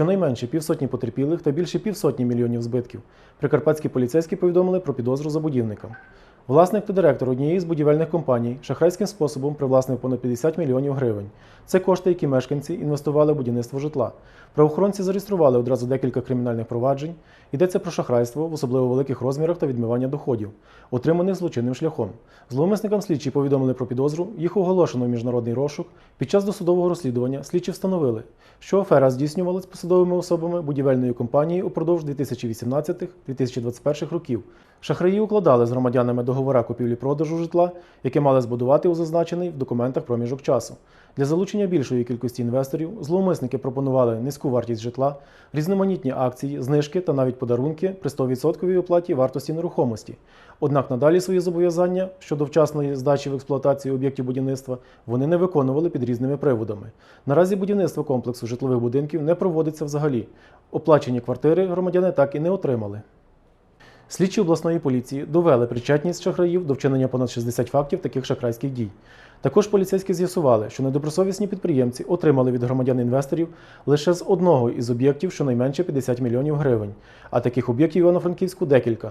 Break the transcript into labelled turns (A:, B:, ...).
A: Щонайменше півсотні потерпілих та більше півсотні мільйонів збитків. Прикарпатські поліцейські повідомили про підозру забудівникам. Власник та директор однієї з будівельних компаній шахрайським способом привласнив понад 50 мільйонів гривень. Це кошти, які мешканці інвестували в будівництво житла. Правоохоронці зареєстрували одразу декілька кримінальних проваджень. Йдеться про шахрайство в особливо великих розмірах та відмивання доходів, отриманих злочинним шляхом. Зловмисникам слідчі повідомили про підозру, їх оголошено в міжнародний розшук. Під час досудового розслідування слідчі встановили, що афера здійснювалась посадовими особами будівельної компанії упродовж 2018-2021 років. Шахраї укладали з громадянами договора купівлі-продажу житла, яке мали збудувати у зазначений в документах проміжок часу. Для залучення більшої кількості інвесторів зловмисники пропонували низьку вартість житла, різноманітні акції, знижки та навіть подарунки при 100% оплаті вартості нерухомості. Однак надалі свої зобов'язання щодо вчасної здачі в експлуатацію об'єктів будівництва вони не виконували під різними приводами. Наразі будівництво комплексу житлових будинків не проводиться взагалі. Оплачені квартири громадяни так і не отримали. Слідчі обласної поліції довели причетність шахраїв до вчинення понад 60 фактів таких шахрайських дій. Також поліцейські з'ясували, що недобросовісні підприємці отримали від громадян інвесторів лише з одного із об'єктів щонайменше 50 мільйонів гривень, а таких об'єктів Івано-Франківську декілька.